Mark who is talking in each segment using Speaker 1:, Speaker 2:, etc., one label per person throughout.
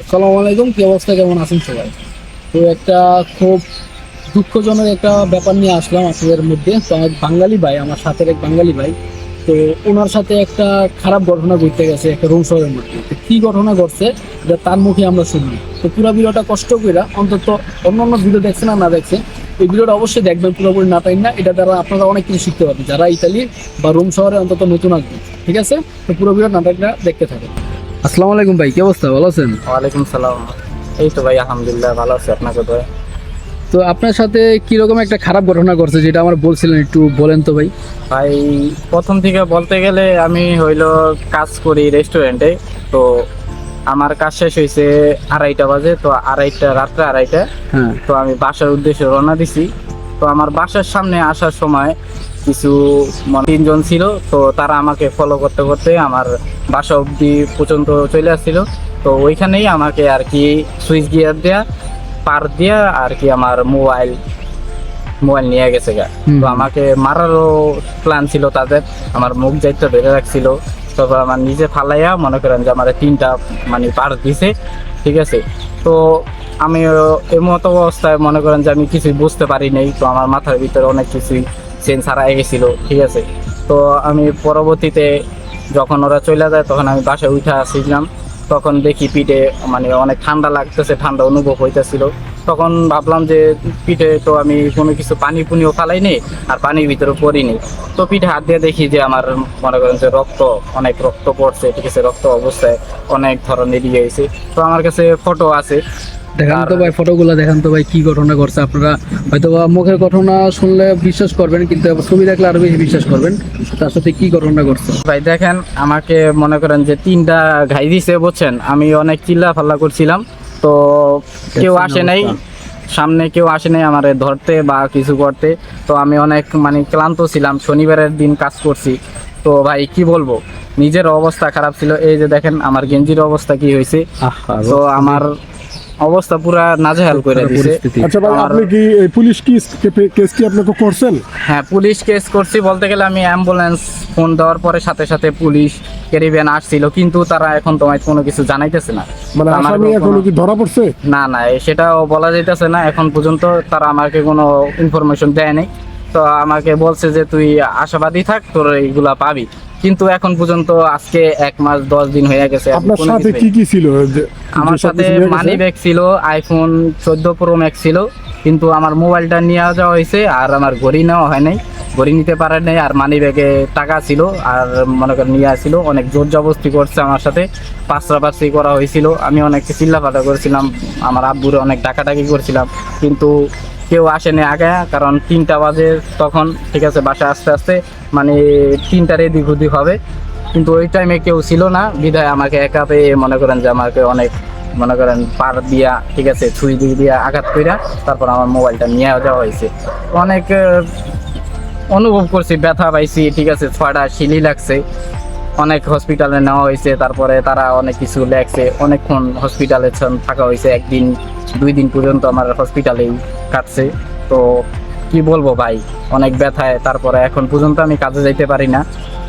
Speaker 1: আসসালামু আলাইকুম, কি অবস্থা, কেমন আছেন সবাই? তো একটা খুব দুঃখজনক একটা ব্যাপার নিয়ে আসলাম আপনাদের মধ্যে। তো আমার বাঙালি ভাই, আমার সাথে এক বাঙালি ভাই, তো ওনার সাথে একটা খারাপ ঘটনা ঘটতে গেছে একটা রুম শহরের মধ্যে। তো কি ঘটনা ঘটছে, এটা তার মুখে আমরা শুনব তো পুরো ভিডিওটা কষ্ট করে অন্তত অন্য অন্য ভিডিও দেখছেন আর না দেখছেন, এই ভিডিওটা অবশ্যই দেখবেন, পুরোপুরি না টাইম না। এটা দ্বারা আপনারা অনেক কিছু শিখতে পারবেন, যারা ইতালি বা রুম শহরে অন্তত নতুন আসবেন, ঠিক আছে? তো পুরো ভিডিও নাটকটা দেখতে থাকেন। আসসালামু আলাইকুম ভাই কি অবস্থা? ভালো আছেন?
Speaker 2: ওয়ালাইকুম সালাম। এই তো ভাই আলহামদুলিল্লাহ ভালো আছি। আপনাকে তো?
Speaker 1: তো আপনার সাথে কীরকম একটা খারাপ ঘটনা ঘটছে যেটা আমার বলছিলেন একটু বলেন তো ভাই।
Speaker 2: ভাই প্রথম থেকে বলতে গেলে আমি হইল কাজ করি রেস্টুরেন্টে। তো আমার কাজ শেষ হয়েছে আড়াইটা বাজে তো আড়াইটা রাত্রে আড়াইটা।
Speaker 1: হ্যাঁ।
Speaker 2: তো আমি বাসার উদ্দেশ্যে রওনা দিছি। তো আমার বাসার সামনে আসার সময় কিছু মানে তিনজন ছিল তো তারা আমাকে ফলো করতে করতে আমার বাসা অবধি পর্যন্ত চলে আসছিল। তো ওইখানেই আমাকে আর কি সুইচ গিয়ার দেয়া পার দিয়া আর কি আমার মোবাইল মোবাইল নিয়ে গেছে গা। তো আমাকে মারারও প্ল্যান ছিল তাদের আমার মুখ যাইতে ধরে রাখছিল। তারপর আমার নিজে ফালাইয়া মনে করেন যে আমার তিনটা মানে পার দিছে, ঠিক আছে? তো আমি এই মতো অবস্থায় মনে করেন যে আমি কিছুই বুঝতে পারি নাই, তো আমার মাথার ভিতরে অনেক কিছুই চেঞ্জ হারাই গেছিল, ঠিক আছে? তো আমি পরবর্তীতে যখন ওরা চলে যায়, তখন আমি বাসায় উঠে আসছিলাম তখন দেখি পিঠে মানে অনেক ঠান্ডা লাগতেছে, ঠান্ডা অনুভব হইতেছিল। তখন ভাবলাম যে পিঠে তো আমি কোনো কিছু পানি পুনিও ফালাই নেই আর পানির ভিতরে পড়িনি। তো পিঠে হাত দিয়ে দেখি যে আমার মনে করেন যে রক্ত অনেক রক্ত পড়ছে ঠিক আছে রক্ত অবস্থায় অনেক ধরনের ইয়ে হয়েছে। তো আমার কাছে ফটো আছে।
Speaker 1: দেখান তো ভাই ফটোগুলো দেখান তো ভাই কি ঘটনা ঘটছে। আপনারা হয়তো বা মুখের ঘটনা শুনলে বিশ্বাস করবেন কিন্তু ছবি দেখলে আরও বেশি বিশ্বাস করবেন তার সাথে কি ঘটনা ঘটছে।
Speaker 2: ভাই দেখেন আমাকে মনে করেন যে তিনটা ঘাই দিছে বলছেন আমি অনেক চিল্লা ফাল্লা করছিলাম। তো কেউ আসে নাই। সামনে কেউ আসে নাই আমার ধরতে বা কিছু করতে। তো আমি অনেক মানে ক্লান্ত ছিলাম শনিবারের দিন কাজ করছি। তো ভাই কি বলব? নিজের অবস্থা খারাপ ছিল। এই যে দেখেন আমার গেঞ্জির অবস্থা কি হয়েছে? তো আমার অবস্থা পুরা নাজেহাল করে দিছে।
Speaker 1: পরিস্থিতি।
Speaker 3: আচ্ছা ভাই আপনি কি এই পুলিশ কি কেস কি আপনাকে করছেন?
Speaker 2: হ্যাঁ পুলিশ কেস করছি বলতে গেলে আমি অ্যাম্বুলেন্স ফোন দেওয়ার পরে সাথে সাথে পুলিশ ক্যারিবিয়ান আসছিল কিন্তু তারা এখন তোমায় কোনো কিছু জানাইতেছে না।
Speaker 3: মানে আসামি এখনও কি ধরা পড়ছে?
Speaker 2: না না সেটাও বলা যাইতেছে না। এখন পর্যন্ত তারা আমাকে কোনো ইনফরমেশন দেয় নাই। তো আমাকে বলছে যে তুই আশাবাদী থাক তোর এইগুলা পাবি। কিন্তু এখন পর্যন্ত আজকে এক মাস দশ দিন হয়ে গেছে।
Speaker 3: আপনার সাথে কি কি ছিল?
Speaker 2: আমার সাথে? মানি ব্যাগ ছিল আইফোন চোদ্দ প্রো ম্যাক্স ছিল কিন্তু আমার মোবাইলটা নিয়ে যাওয়া হয়েছে আর আমার ঘড়ি নেওয়া হয় নাই। ঘড়ি নিতে পারে নাই আর মানি ব্যাগে টাকা ছিল আর মনে করেন নিয়ে আসছিল। অনেক জোর জবস্তি করছে আমার সাথে পাঁচরাপাচি করা হয়েছিল। আমি অনেক চিল্লাফাটা করেছিলাম আমার আব্বুরে অনেক ডাকাডাকি করছিলাম কিন্তু কেউ আসেনি আগে, কারণ তিনটা বাজে তখন, ঠিক আছে বাসা আস্তে আস্তে মানে তিনটার এদিক ওদিক হবে। কিন্তু ওই টাইমে কেউ ছিল না, বিধায় আমাকে একা পেয়ে মনে করেন যে আমাকে অনেক, মনে করেন পার দিয়া, ঠিক আছে ছুরি দিয়ে দিয়া আঘাত কইরা তারপর আমার মোবাইলটা নিয়ে যাওয়া হয়েছে। অনেক অনুভব করছি, ব্যথা পাইছি, ঠিক আছে, ছয়টা শিলি লাগছে। অনেক হসপিটালে নেওয়া হয়েছে, তারপরে তারা অনেক কিছু লেখছে অনেকক্ষণ হসপিটালে থাকা হয়েছে, একদিন, দুই দিন পর্যন্ত আমার হসপিটালেই কাটছে। তো কি বলব ভাই, অনেক ব্যথায়, তারপরে এখন পর্যন্ত আমি কাজে যাইতে পারি না।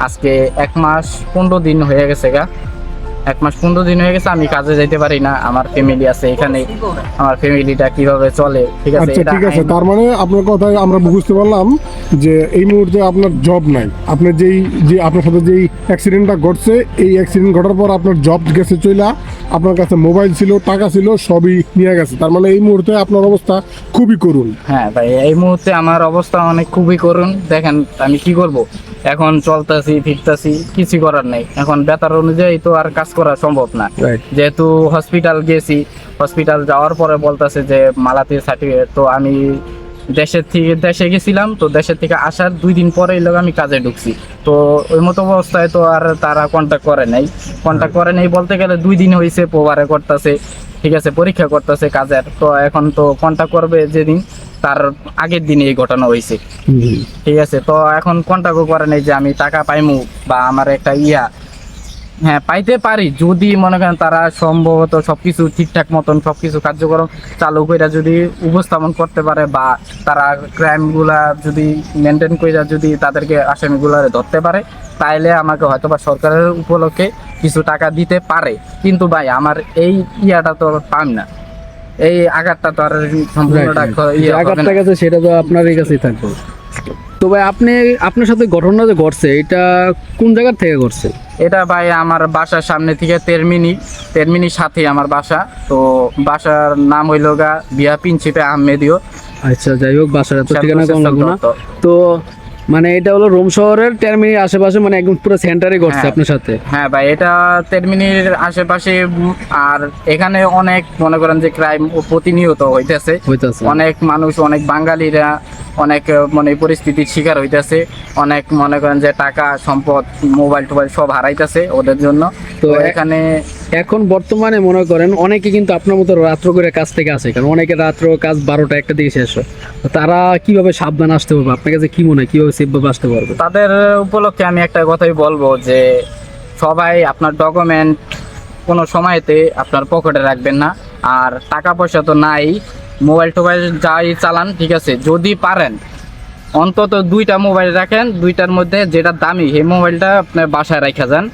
Speaker 2: আজকে এক মাস পনেরো দিন হয়ে গেছে গা। এক মাস পনেরো দিন হয়ে গেছে আমি কাজে যাইতে পারি না। আমার ফ্যামিলি আছে এখানে। আমার ফ্যামিলিটা কীভাবে চলে? ঠিক আছে
Speaker 3: আচ্ছা ঠিক আছে। তার মানে আপনার কথায় আমরা বুঝতে পারলাম যে এই মুহূর্তে আপনার জব নাই। আপনার যেই যে আপনার সাথে যেই অ্যাক্সিডেন্টটা ঘটছে এই অ্যাক্সিডেন্ট ঘটার পর আপনার জব গেছে চইলা আপনার কাছে মোবাইল ছিল টাকা ছিল সবই নিয়ে গেছে। তার মানে এই মুহূর্তে আপনার অবস্থা খুবই করুণ।
Speaker 2: হ্যাঁ ভাই এই মুহূর্তে আমার অবস্থা অনেক খুবই করুন দেখেন আমি কি করব? এখন চলতেছি ফিরতেছি কিছু করার নেই। এখন বেতার অনুযায়ী তো আর কাজ করা সম্ভব না। যেহেতু হসপিটাল গেছি হসপিটাল যাওয়ার পরে বলতেছে যে মালাতির সার্টিফিকেট তো আমি দেশের থেকে দেশে গেছিলাম তো দেশের থেকে আসার দুই দিন পরে লোক আমি কাজে ঢুকছি। তো ওই মতো অবস্থায় তো আর তারা কন্ট্যাক্ট করে নাই। কন্ট্যাক্ট করে নাই বলতে গেলে দুই দিন হয়েছে পোবারে করতেছে ঠিক আছে পরীক্ষা করতেছে কাজের। তো এখন তো কন্ট্যাক্ট করবে যেদিন তার আগের দিনে এই ঘটনা হয়েছে ঠিক আছে তো এখন কন্ট্যাক্টও করে নাই যে আমি টাকা পাইমু বা আমার একটা ইয়া হ্যাঁ পাইতে পারি। যদি মনে করেন তারা সম্ভবত সবকিছু ঠিকঠাক মতন সবকিছু কার্যক্রম চালু করে যদি উপস্থাপন করতে পারে বা তারা ক্রাইমগুলা যদি মেনটেন করে যদি তাদেরকে আসামিগুলা ধরতে পারে তাইলে আমাকে হয়তো বা সরকারের উপলক্ষে কিছু টাকা দিতে পারে। কিন্তু ভাই আমার এই ইয়াটা তো পাম না। এই আঘাতটা তো আর ইয়ে।
Speaker 1: আঘাতটা গেছে সেটা তো আপনারই কাছেই থাকবে। তো ভাই আপনি আপনার সাথে ঘটনা যে ঘটছে এটা কোন জায়গার থেকে ঘটছে?
Speaker 2: এটা ভাই আমার বাসার সামনে থেকে তেরমিনি তেরমিনির সাথে আমার বাসা। তো বাসার নাম হইল গা বিয়া প্রিন্সিপে আহমেদিও।
Speaker 1: আচ্ছা যাই হোক বাসার এত ঠিকানা কম লাগবে না?
Speaker 2: তো
Speaker 1: তো মানে এটা হলো রোম শহরের টার্মিনির আশেপাশে মানে একদম পুরো সেন্টারে ঘটছে
Speaker 2: হ্যাঁ।
Speaker 1: আপনার সাথে?
Speaker 2: হ্যাঁ ভাই এটা তেরমিনির আশেপাশে আর এখানে অনেক মনে করেন যে ক্রাইম প্রতিনিয়ত হইতেছে। অনেক মানুষ অনেক বাঙালিরা অনেক মানে পরিস্থিতির শিকার হইতেছে। অনেক মনে করেন যে টাকা সম্পদ মোবাইল টোবাইল সব হারাইতেছে ওদের জন্য। তো এখানে
Speaker 1: এখন বর্তমানে মনে করেন অনেকে কিন্তু আপনার মতো রাত্র করে কাজ থেকে আসে কারণ অনেকে রাত্র কাজ বারোটা একটা দিকে শেষ হয়। তারা কীভাবে সাবধান আসতে পারবে? আপনার কাছে কি মনে হয়? কীভাবে সেফভাবে আসতে পারবে?
Speaker 2: তাদের উপলক্ষে আমি একটা কথাই বলব যে সবাই আপনার ডকুমেন্ট কোনো সময়তে আপনার পকেটে রাখবেন না। আর টাকা পয়সা তো নাই মোবাইল টোবাইল যাই চালান ঠিক আছে? যদি পারেন অন্তত দুইটা মোবাইল রাখেন দুইটার মধ্যে যেটা দামি সেই মোবাইলটা আপনার বাসায় রাখা যান।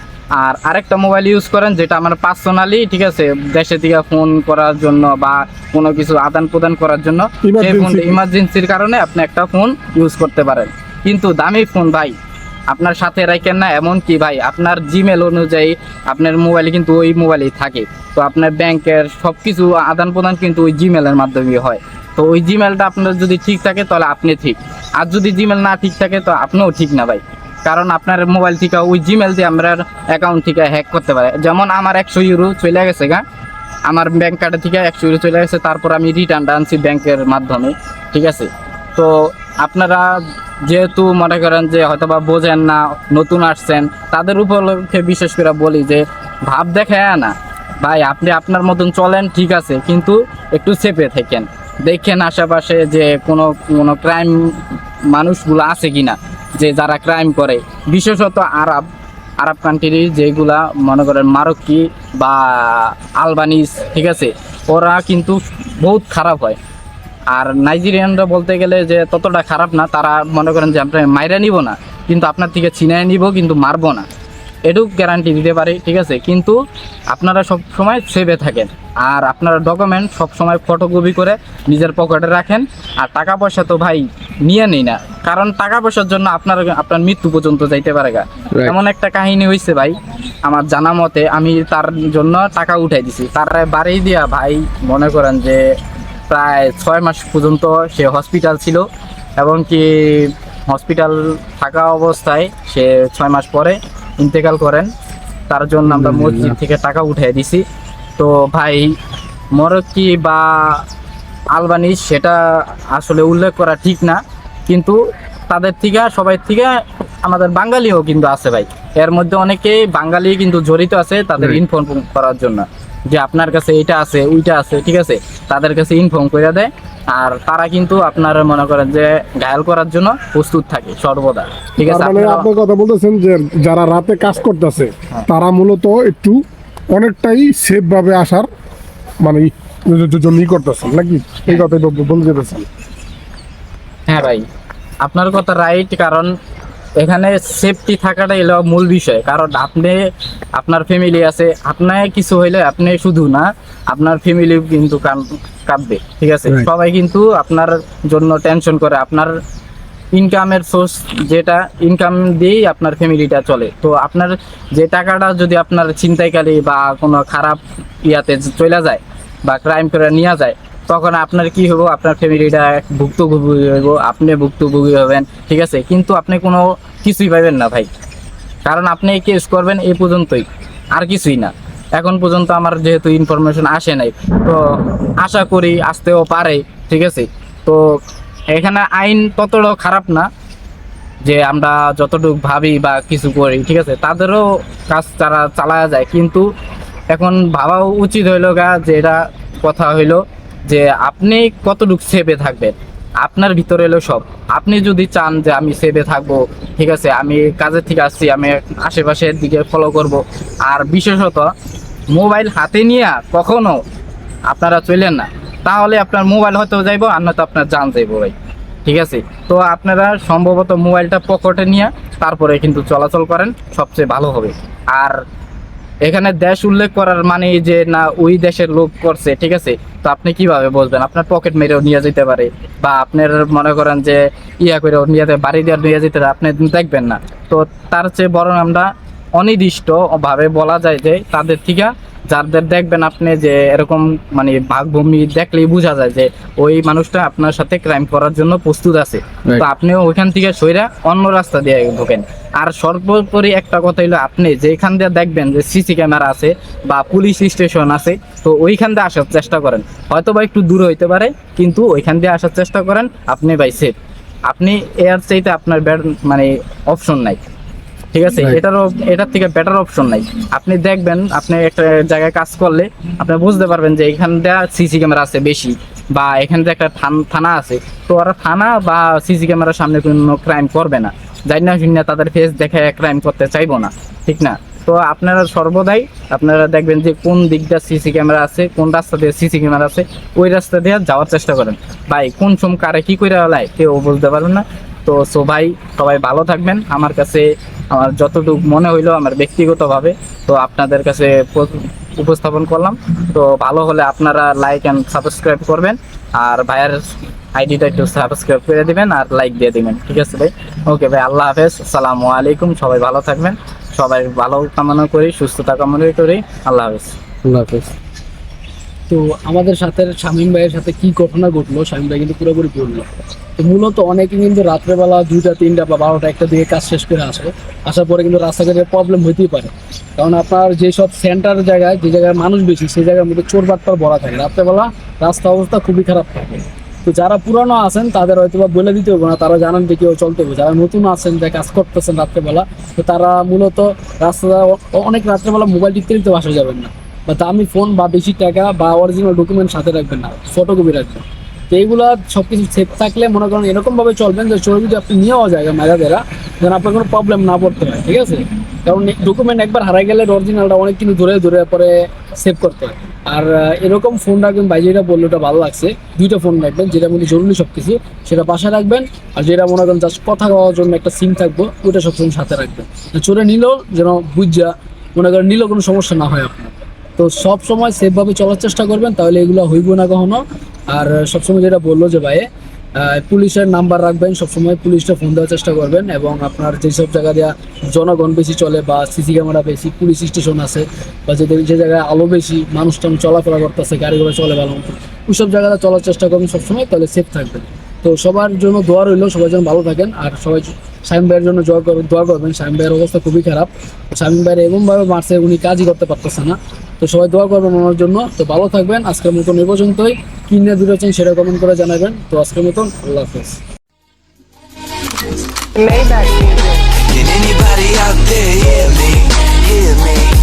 Speaker 2: আর আরেকটা মোবাইল ইউজ করেন যেটা আমার পার্সোনালি ঠিক আছে দেশে থেকে ফোন করার জন্য বা কোনো কিছু আদান প্রদান করার জন্য সেই। ফোনটা ইমার্জেন্সির কারণে আপনি একটা ফোন ইউজ করতে পারেন। কিন্তু দামি ফোন ভাই আপনার সাথে রাখেন না এমন কি ভাই, আপনার জিমেল অনুযায়ী আপনার মোবাইলে কিন্তু ওই মোবাইলেই থাকে। তো আপনার ব্যাংকের সব কিছু আদান প্রদান কিন্তু ওই জিমেলের মাধ্যমে হয়। তো ওই জিমেলটা আপনার যদি ঠিক থাকে, তাহলে আপনি ঠিক। আর যদি জিমেল না ঠিক থাকে, তো আপনিও ঠিক না ভাই। কারণ আপনার মোবাইল থেকে ওই জিমেল দিয়ে আমরা অ্যাকাউন্ট থেকে হ্যাক করতে পারে। যেমন আমার একশো ইউরো চলে গেছে গা। আমার ব্যাংক কার্ডে থেকে একশো ইউরো চলে গেছে। তারপর আমি রিটার্নটা আনছি ব্যাংকের মাধ্যমে। ঠিক আছে? তো আপনারা যেহেতু মনে করেন যে হয়তো বা বোঝেন না, নতুন আসছেন, তাদের উপলক্ষে বিশেষ করে বলি যে ভাব দেখে না। ভাই, আপনি আপনার মতন চলেন, ঠিক আছে, কিন্তু একটু চেপে থাকেন। দেখেন আশেপাশে যে কোনো কোনো ক্রাইম মানুষগুলো আছে কিনা, যে যারা ক্রাইম করে। বিশেষত আরব আরব কান্ট্রি যেগুলা মনে করেন মারক্কি বা আলবানিস ঠিক আছে, ওরা কিন্তু বহুত খারাপ হয়। আর নাইজেরিয়ানরা বলতে গেলে যে ততটা খারাপ না তারা মনে করেন যে আপনার মাইরা নিব না কিন্তু আপনার থেকে ছিনায় নিব কিন্তু মারবো না। এটুক গ্যারান্টি দিতে পারি ঠিক আছে? কিন্তু আপনারা সব সময় সেভে থাকেন। আর আপনার ডকুমেন্ট সব সময় ফটোকপি করে নিজের পকেটে রাখেন। আর টাকা পয়সা তো ভাই নিয়ে নেই না। কারণ টাকা পয়সার জন্য আপনার আপনার মৃত্যু পর্যন্ত যাইতে পারে গা। এমন একটা কাহিনী হয়েছে ভাই আমার জানা মতে আমি তার জন্য টাকা উঠাই দিছি। তার বাড়ি দিয়া ভাই মনে করেন যে প্রায় ছয় মাস পর্যন্ত সে হসপিটাল ছিল এবং কি হসপিটাল থাকা অবস্থায় সে ছয় মাস পরে ইন্তেকাল করেন। তার জন্য আমরা মসজিদ থেকে টাকা উঠিয়ে দিছি। তো ভাই মরক্কি বা আলবানি সেটা আসলে উল্লেখ করা ঠিক না। কিন্তু তাদের থেকে সবাই থেকে আমাদের বাঙালিও কিন্তু আছে ভাই। এর মধ্যে অনেকেই বাঙালি কিন্তু জড়িত আছে তাদের. ইনফর্ম করার জন্য। যে আপনার কাছে এইটা আছে ওইটা আছে ঠিক আছে? তাদের কাছে ইনফর্ম করে দেয় আর তারা কিন্তু আপনার মনে করেন যে ঘায়াল করার জন্য প্রস্তুত থাকে সর্বদা ঠিক আছে?
Speaker 3: মানে আপনি কথা বলতেছেন যে যারা রাতে কাজ করতেছে তারা মূলত একটু অনেকটাই সেফ ভাবে আসার মানে জন্যই করতেছেন নাকি? এই কথাই বলতে যেতেছেন
Speaker 2: হ্যাঁ ভাই আপনার কথা রাইট কারণ এখানে সেফটি থাকাটা এলো মূল বিষয়। কারণ আপনি আপনার ফ্যামিলি আছে আপনার কিছু হইলে আপনি শুধু না আপনার ফ্যামিলি কিন্তু কাঁদবে ঠিক আছে? সবাই কিন্তু আপনার জন্য টেনশন করে আপনার ইনকামের সোর্স যেটা ইনকাম দিয়েই আপনার ফ্যামিলিটা চলে। তো আপনার যে টাকাটা যদি আপনার ছিনতাইকারী বা কোনো খারাপ ইয়াতে চলে যায় বা ক্রাইম করে নিয়ে যায় তখন আপনার কি হব আপনার ফ্যামিলিটা ভুক্তভোগী হইব, আপনি ভুক্তভোগী হবেন, ঠিক আছে? কিন্তু আপনি কোনো কিছুই পাবেন না ভাই। কারণ আপনি কেস করবেন এই পর্যন্তই, আর কিছুই না। এখন পর্যন্ত আমার যেহেতু ইনফরমেশন আসে নাই, তো আশা করি আসতেও পারে, ঠিক আছে? তো এখানে আইন ততটাও খারাপ না যে আমরা যতটুকু ভাবি বা কিছু করি, ঠিক আছে? তাদেরও কাজ তারা চালায়া যায়, কিন্তু এখন ভাবাও উচিত হইল গা যে এটা কথা হইল। যে আপনি কতটুকু সেভে থাকবেন? আপনার ভিতরে এলো সব। আপনি যদি চান যে আমি সেভে থাকব, ঠিক আছে, আমি কাজের থেকে আসছি, আমি আশেপাশের দিকে ফলো করব। আর বিশেষত মোবাইল হাতে নিয়ে কখনো আপনারা চলেন না। তাহলে আপনার মোবাইল হয়তো যাইবো, আর নয়তো আপনার জান যাইবো ভাই। ঠিক আছে? তো আপনারা সম্ভবত মোবাইলটা পকেটে নিয়ে, তারপরে কিন্তু চলাচল করেন, সবচেয়ে ভালো হবে। আর এখানে দেশ উল্লেখ করার মানে যে না, ওই দেশের লোক করছে, ঠিক আছে? তো আপনি কীভাবে বলবেন? আপনার পকেট মেরেও নিয়ে যেতে পারে, বা আপনার মনে করেন যে ইয়া করেও নিয়ে বাড়ি দিয়ে নিয়ে যেতে আপনি দেখবেন না। তো তার চেয়ে বরং আমরা অনির্দিষ্ট ভাবে বলা যায় যে তাদের থেকে যাদের দেখবেন আপনি যে এরকম মানে ভাগভূমি দেখলেই বোঝা যায় যে ওই মানুষটা আপনার সাথে ক্রাইম করার জন্য প্রস্তুত আছে। তো আপনিও ওইখান থেকে সইরা অন্য রাস্তা দিয়ে ঢোকেন। আর সর্বোপরি একটা কথা হলো আপনি যেখান দিয়ে দেখবেন যে সিসি ক্যামেরা আছে বা পুলিশ স্টেশন আছে তো ওইখান দিয়ে আসার চেষ্টা করেন। হয়তো বা একটু দূর হইতে পারে কিন্তু ওইখান দিয়ে আসার চেষ্টা করেন আপনি বাই সেফ আপনি এর চাইতে আপনার বেড- মানে অপশন নাই। ঠিক আছে. এটারও এটার থেকে বেটার অপশন নাই। আপনি দেখবেন আপনি একটা জায়গায় কাজ করলে আপনি বুঝতে পারবেন যে এখান দিয়ে সিসি ক্যামেরা আছে বেশি বা এখান দিয়ে একটা থানা আছে। তো ওরা থানা বা সিসি ক্যামেরার সামনে কোনো ক্রাইম করবে না। যাই না শুনে তাদের ফেস দেখে ক্রাইম করতে চাইব না ঠিক না? তো আপনারা সর্বদাই আপনারা দেখবেন যে কোন দিকটা সিসি ক্যামেরা আছে কোন রাস্তা দিয়ে সিসি ক্যামেরা আছে ওই রাস্তা দিয়ে যাওয়ার চেষ্টা করেন। ভাই কোন সোম কারে কি করে লাই কেউ বলতে পারবেন না। তো সো ভাই, সবাই ভালো থাকবেন। আমার কাছে আমার যতটুকু মনে হইল আমার ব্যক্তিগতভাবে, তো আপনাদের কাছে উপস্থাপন করলাম। তো ভালো হলে আপনারা লাইক অ্যান্ড সাবস্ক্রাইব করবেন, আর ভাইয়ের আইডিটা একটু সাবস্ক্রাইব করে দিবেন আর লাইক দিয়ে দিবেন। ঠিক আছে ভাই? ওকে ভাই, আল্লাহ হাফেজ। আসসালামু আলাইকুম, সবাই ভালো থাকবেন। সবাই ভালো কামনা করি সুস্থতা কামনা করি। আল্লাহ হাফেজ।
Speaker 1: আল্লাহ হাফেজ। তো আমাদের সাথে, শামীম ভাইয়ের সাথে কি ঘটনা ঘটলো? শামীম ভাই কিন্তু পুরোপুরি বলল তো মূলত অনেকে কিন্তু রাত্রেবেলা দুইটা, তিনটা বা বারোটা একটা দিকে কাজ শেষ করে আসে। আসার পরে কিন্তু রাস্তাঘাটে প্রবলেম হইতেই পারে। কারণ আপনার যেসব সেন্টার জায়গায়, যে জায়গায় মানুষ বেশি, সেই জায়গার মধ্যে চোর বাটপার ভরা থাকে। রাত্রেবেলা রাস্তা অবস্থা খুবই খারাপ থাকে। তো যারা পুরানো আছেন, তাদের হয়তো বা বলে দিতে হবে না, তারা জানেন যে কেউ চলতে হবে। যারা নতুন আছেন, যে কাজ করতেছেন রাত্রেবেলা, তো তারা মূলত রাস্তা অনেক রাত্রেবেলা মোবাইল টিপতে টিপতে বাসা যাবেন না। বা দামি ফোন বা বেশি টাকা বা অরিজিনাল ডকুমেন্ট সাথে রাখবেন না ফটোকপি রাখবেন। তো এইগুলা সব কিছু সেফ থাকলে মনে করেন এরকমভাবে চলবেন যে চোর যদি আপনি নিয়েও যায় মেগা দেরা, যেন আপনার কোনো প্রবলেম না পড়তে হয় ঠিক আছে? কারণ ডকুমেন্ট একবার হারাই গেলে অরিজিনালটা অনেক কিছু ধরে ধরে পরে সেভ করতে হয়। আর এরকম ফোন রাখবেন, ভাই, যেটা বলল ওটা ভালো লাগছে। দুইটা ফোন রাখবেন যেটা মধ্যে জরুরি সব কিছু সেটা বাসায় রাখবেন, আর যেটা মনে করেন জাস্ট কথা বলার জন্য একটা সিম থাকব ওটা সবসময় সাথে রাখবেন। চোরে নিলেও যেন বুঝা, মনে করেন নিলেও কোনো সমস্যা না হয় আপনার। তো সব সময় সেফভাবে চলার চেষ্টা করবেন, তাহলে এগুলো হইব না কখনো। আর সবসময় যেটা বলল যে ভাই পুলিশের নাম্বার রাখবেন সবসময় পুলিশটা ফোন দেওয়ার চেষ্টা করবেন এবং আপনার যেসব জায়গা দেওয়া জনগণ বেশি চলে বা সিসি ক্যামেরা বেশি পুলিশ স্টেশন আছে বা যে জায়গায় আলো বেশি, মানুষ টান চলাফেরা করতেছে, গাড়ি ঘোড়া চলে ভালো মতো, ওইসব জায়গাটা চলার চেষ্টা করবেন সবসময় তাহলে সেফ থাকবেন। তো সবার জন্য দোয়া রইল, সবাই যেন ভালো থাকেন, আর সবাই শামিম ভাইয়ের জন্য জয় করবেন দোয়া করবেন। শামিম ভাইয়ের অবস্থা খুবই খারাপ। শামিম ভাইয়ের এমনভাবে মারছে উনি কাজই করতে পারতেছে না। তো সবাই দোয়া করবেন ওনার জন্য। তো ভালো থাকবেন। আজকের মতন এ পর্যন্তই। কি নিয়ে দূরেছেন সেটা কমেন্ট করে জানাবেন। তো আজকের মতন আল্লাহ হাফেজ।
Speaker 4: Maybach.
Speaker 5: Can anybody out there hear me? hear me?